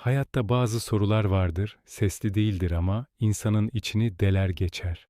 Hayatta bazı sorular vardır, sesli değildir ama insanın içini deler geçer.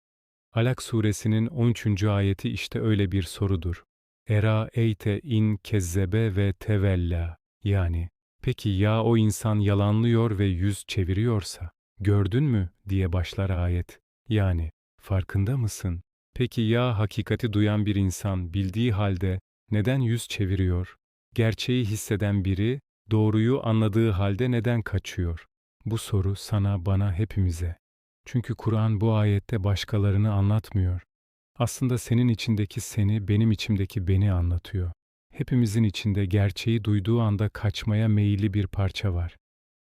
Alak suresinin 13. ayeti işte öyle bir sorudur. Era eyte in kezzebe ve tevella. Yani, peki ya o insan yalanlıyor ve yüz çeviriyorsa? Gördün mü? diye başlar ayet. Yani, farkında mısın? Peki ya hakikati duyan bir insan bildiği halde neden yüz çeviriyor? Gerçeği hisseden biri doğruyu anladığı halde neden kaçıyor? Bu soru sana, bana, hepimize. Çünkü Kur'an bu ayette başkalarını anlatmıyor. Aslında senin içindeki seni, benim içimdeki beni anlatıyor. Hepimizin içinde gerçeği duyduğu anda kaçmaya meyilli bir parça var.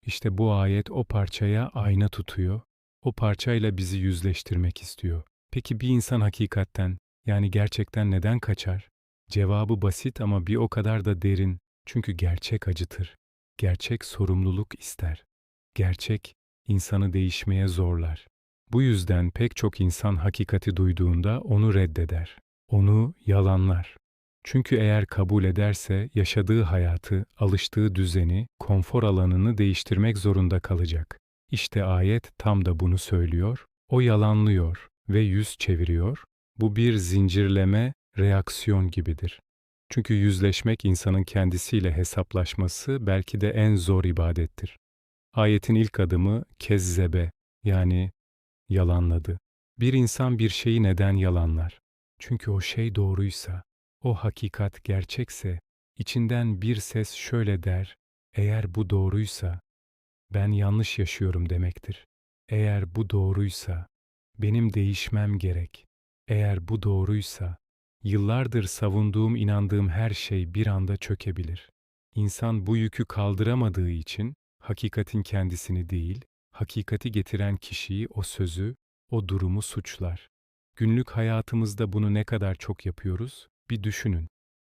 İşte bu ayet o parçaya ayna tutuyor. O parçayla bizi yüzleştirmek istiyor. Peki bir insan hakikatten, yani gerçekten neden kaçar? Cevabı basit ama bir o kadar da derin. Çünkü gerçek acıtır. Gerçek sorumluluk ister. Gerçek insanı değişmeye zorlar. Bu yüzden pek çok insan hakikati duyduğunda onu reddeder. Onu yalanlar. Çünkü eğer kabul ederse yaşadığı hayatı, alıştığı düzeni, konfor alanını değiştirmek zorunda kalacak. İşte ayet tam da bunu söylüyor. O yalanlıyor ve yüz çeviriyor. Bu bir zincirleme, reaksiyon gibidir. Çünkü yüzleşmek insanın kendisiyle hesaplaşması belki de en zor ibadettir. Ayetin ilk adımı kezzebe yani yalanladı. Bir insan bir şeyi neden yalanlar? Çünkü o şey doğruysa, o hakikat gerçekse, içinden bir ses şöyle der, eğer bu doğruysa, ben yanlış yaşıyorum demektir. Eğer bu doğruysa, benim değişmem gerek. Eğer bu doğruysa, yıllardır savunduğum, inandığım her şey bir anda çökebilir. İnsan bu yükü kaldıramadığı için, hakikatin kendisini değil, hakikati getiren kişiyi, o sözü, o durumu suçlar. Günlük hayatımızda bunu ne kadar çok yapıyoruz? Bir düşünün.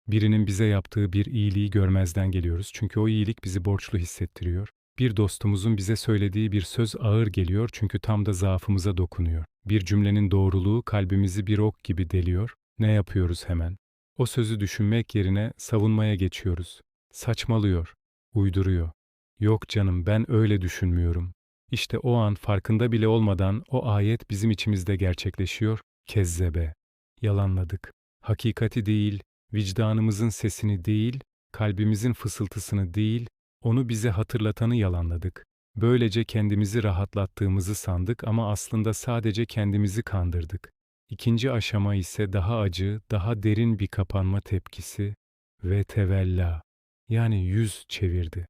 Birinin bize yaptığı bir iyiliği görmezden geliyoruz çünkü o iyilik bizi borçlu hissettiriyor. Bir dostumuzun bize söylediği bir söz ağır geliyor çünkü tam da zaafımıza dokunuyor. Bir cümlenin doğruluğu kalbimizi bir ok gibi deliyor. Ne yapıyoruz hemen? O sözü düşünmek yerine savunmaya geçiyoruz. Saçmalıyor, uyduruyor. Yok canım ben öyle düşünmüyorum. İşte o an farkında bile olmadan o ayet bizim içimizde gerçekleşiyor. Kezzebe. Yalanladık. Hakikati değil, vicdanımızın sesini değil, kalbimizin fısıltısını değil, onu bize hatırlatanı yalanladık. Böylece kendimizi rahatlattığımızı sandık ama aslında sadece kendimizi kandırdık. İkinci aşama ise daha acı, daha derin bir kapanma tepkisi ve tevella yani yüz çevirdi.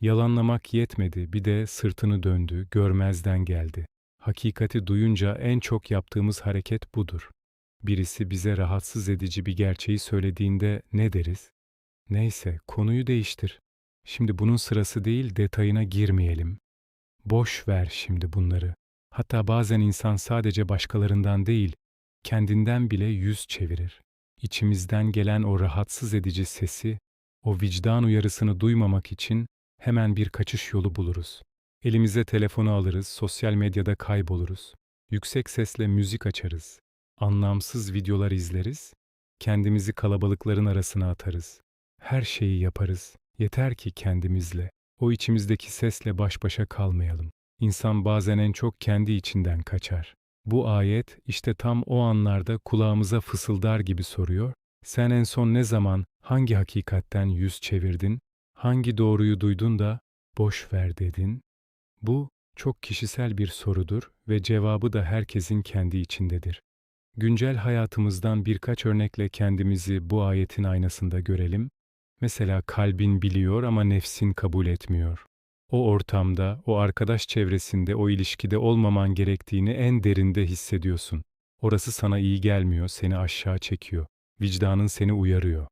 Yalanlamak yetmedi, bir de sırtını döndü, görmezden geldi. Hakikati duyunca en çok yaptığımız hareket budur. Birisi bize rahatsız edici bir gerçeği söylediğinde ne deriz? Neyse, konuyu değiştir. Şimdi bunun sırası değil, detayına girmeyelim. Boş ver şimdi bunları. Hatta bazen insan sadece başkalarından değil, kendinden bile yüz çevirir. İçimizden gelen o rahatsız edici sesi, o vicdan uyarısını duymamak için hemen bir kaçış yolu buluruz. Elimize telefonu alırız, sosyal medyada kayboluruz. Yüksek sesle müzik açarız. Anlamsız videolar izleriz. Kendimizi kalabalıkların arasına atarız. Her şeyi yaparız. Yeter ki kendimizle, o içimizdeki sesle baş başa kalmayalım. İnsan bazen en çok kendi içinden kaçar. Bu ayet işte tam o anlarda kulağımıza fısıldar gibi soruyor. Sen en son ne zaman, hangi hakikatten yüz çevirdin, hangi doğruyu duydun da boş ver dedin? Bu çok kişisel bir sorudur ve cevabı da herkesin kendi içindedir. Güncel hayatımızdan birkaç örnekle kendimizi bu ayetin aynasında görelim. Mesela kalbin biliyor ama nefsin kabul etmiyor. O ortamda, o arkadaş çevresinde, o ilişkide olmaman gerektiğini en derinde hissediyorsun. Orası sana iyi gelmiyor, seni aşağı çekiyor. Vicdanın seni uyarıyor.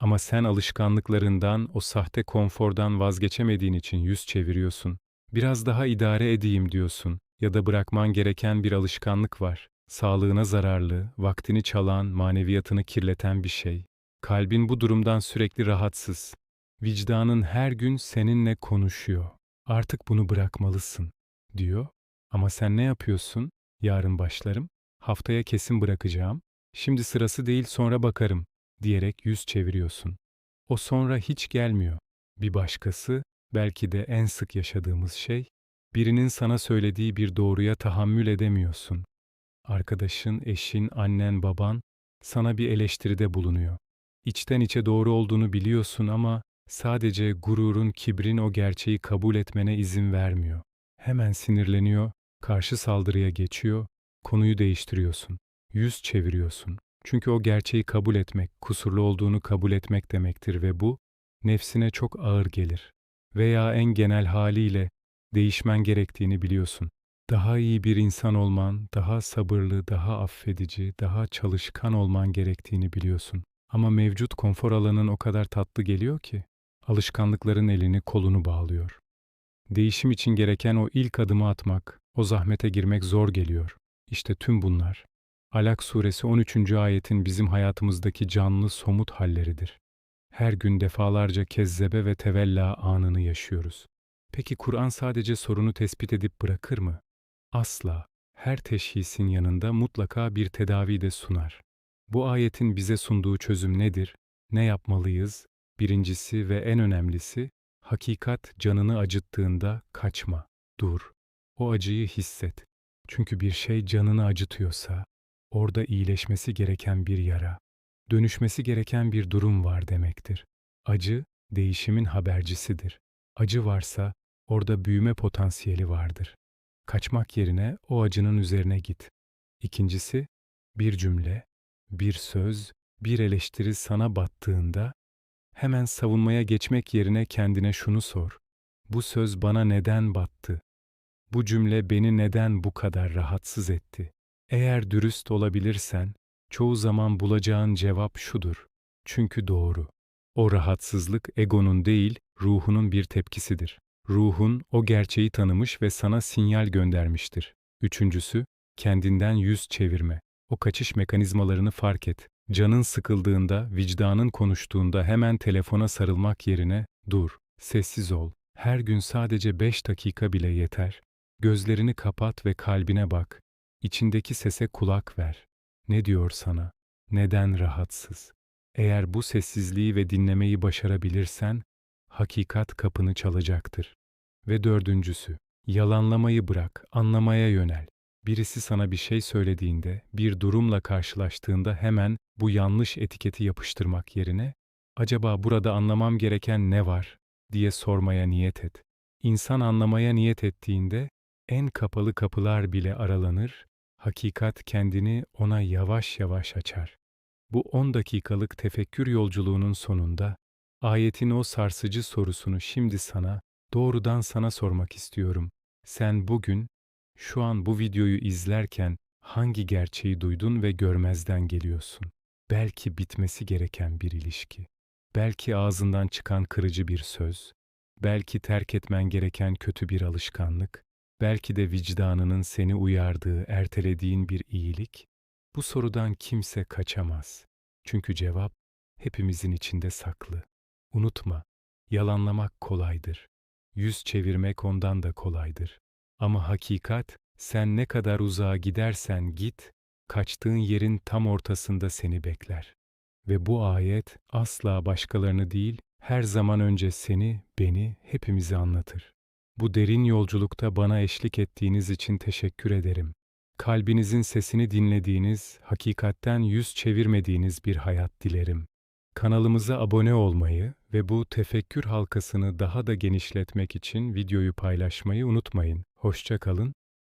Ama sen alışkanlıklarından, o sahte konfordan vazgeçemediğin için yüz çeviriyorsun. Biraz daha idare edeyim diyorsun ya da bırakman gereken bir alışkanlık var. Sağlığına zararlı, vaktini çalan, maneviyatını kirleten bir şey. Kalbin bu durumdan sürekli rahatsız. Vicdanın her gün seninle konuşuyor. Artık bunu bırakmalısın, diyor. Ama sen ne yapıyorsun? Yarın başlarım. Haftaya kesin bırakacağım. Şimdi sırası değil sonra bakarım, diyerek yüz çeviriyorsun. O sonra hiç gelmiyor. Bir başkası Belki de en sık yaşadığımız şey, birinin sana söylediği bir doğruya tahammül edemiyorsun. Arkadaşın, eşin, annen, baban sana bir eleştiride bulunuyor. İçten içe doğru olduğunu biliyorsun ama sadece gururun, kibrin o gerçeği kabul etmene izin vermiyor. Hemen sinirleniyor, karşı saldırıya geçiyor, konuyu değiştiriyorsun. Yüz çeviriyorsun. Çünkü o gerçeği kabul etmek, kusurlu olduğunu kabul etmek demektir ve bu nefsine çok ağır gelir. Veya en genel haliyle değişmen gerektiğini biliyorsun. Daha iyi bir insan olman, daha sabırlı, daha affedici, daha çalışkan olman gerektiğini biliyorsun. Ama mevcut konfor alanın o kadar tatlı geliyor ki, alışkanlıkların elini kolunu bağlıyor. Değişim için gereken o ilk adımı atmak, o zahmete girmek zor geliyor. İşte tüm bunlar. Alak suresi 13. ayetin bizim hayatımızdaki canlı somut halleridir. Her gün defalarca kezzebe ve tevella anını yaşıyoruz. Peki Kur'an sadece sorunu tespit edip bırakır mı? Asla. Her teşhisin yanında mutlaka bir tedavi de sunar. Bu ayetin bize sunduğu çözüm nedir? Ne yapmalıyız? Birincisi ve en önemlisi, hakikat canını acıttığında kaçma, dur. O acıyı hisset. Çünkü bir şey canını acıtıyorsa, orada iyileşmesi gereken bir yara, dönüşmesi gereken bir durum var demektir. Acı, değişimin habercisidir. Acı varsa, orada büyüme potansiyeli vardır. Kaçmak yerine o acının üzerine git. İkincisi, bir cümle, bir söz, bir eleştiri sana battığında, hemen savunmaya geçmek yerine kendine şunu sor. Bu söz bana neden battı? Bu cümle beni neden bu kadar rahatsız etti? Eğer dürüst olabilirsen, çoğu zaman bulacağın cevap şudur. Çünkü doğru. O rahatsızlık egonun değil, ruhunun bir tepkisidir. Ruhun o gerçeği tanımış ve sana sinyal göndermiştir. Üçüncüsü, kendinden yüz çevirme. O kaçış mekanizmalarını fark et. Canın sıkıldığında, vicdanın konuştuğunda hemen telefona sarılmak yerine dur, sessiz ol. Her gün sadece beş dakika bile yeter. Gözlerini kapat ve kalbine bak. İçindeki sese kulak ver. Ne diyor sana? Neden rahatsız? Eğer bu sessizliği ve dinlemeyi başarabilirsen, hakikat kapını çalacaktır. Ve dördüncüsü, yalanlamayı bırak, anlamaya yönel. Birisi sana bir şey söylediğinde, bir durumla karşılaştığında hemen bu yanlış etiketi yapıştırmak yerine, acaba burada anlamam gereken ne var diye sormaya niyet et. İnsan anlamaya niyet ettiğinde, en kapalı kapılar bile aralanır, hakikat kendini ona yavaş yavaş açar. Bu 10 dakikalık tefekkür yolculuğunun sonunda, ayetin o sarsıcı sorusunu şimdi sana, doğrudan sana sormak istiyorum. Sen bugün, şu an bu videoyu izlerken hangi gerçeği duydun ve görmezden geliyorsun? Belki bitmesi gereken bir ilişki, belki ağzından çıkan kırıcı bir söz, belki terk etmen gereken kötü bir alışkanlık, belki de vicdanının seni uyardığı, ertelediğin bir iyilik. Bu sorudan kimse kaçamaz. Çünkü cevap hepimizin içinde saklı. Unutma, yalanlamak kolaydır. Yüz çevirmek ondan da kolaydır. Ama hakikat, sen ne kadar uzağa gidersen git, kaçtığın yerin tam ortasında seni bekler. Ve bu ayet asla başkalarını değil, her zaman önce seni, beni, hepimizi anlatır. Bu derin yolculukta bana eşlik ettiğiniz için teşekkür ederim. Kalbinizin sesini dinlediğiniz, hakikatten yüz çevirmediğiniz bir hayat dilerim. Kanalımıza abone olmayı ve bu tefekkür halkasını daha da genişletmek için videoyu paylaşmayı unutmayın. Hoşça kalın,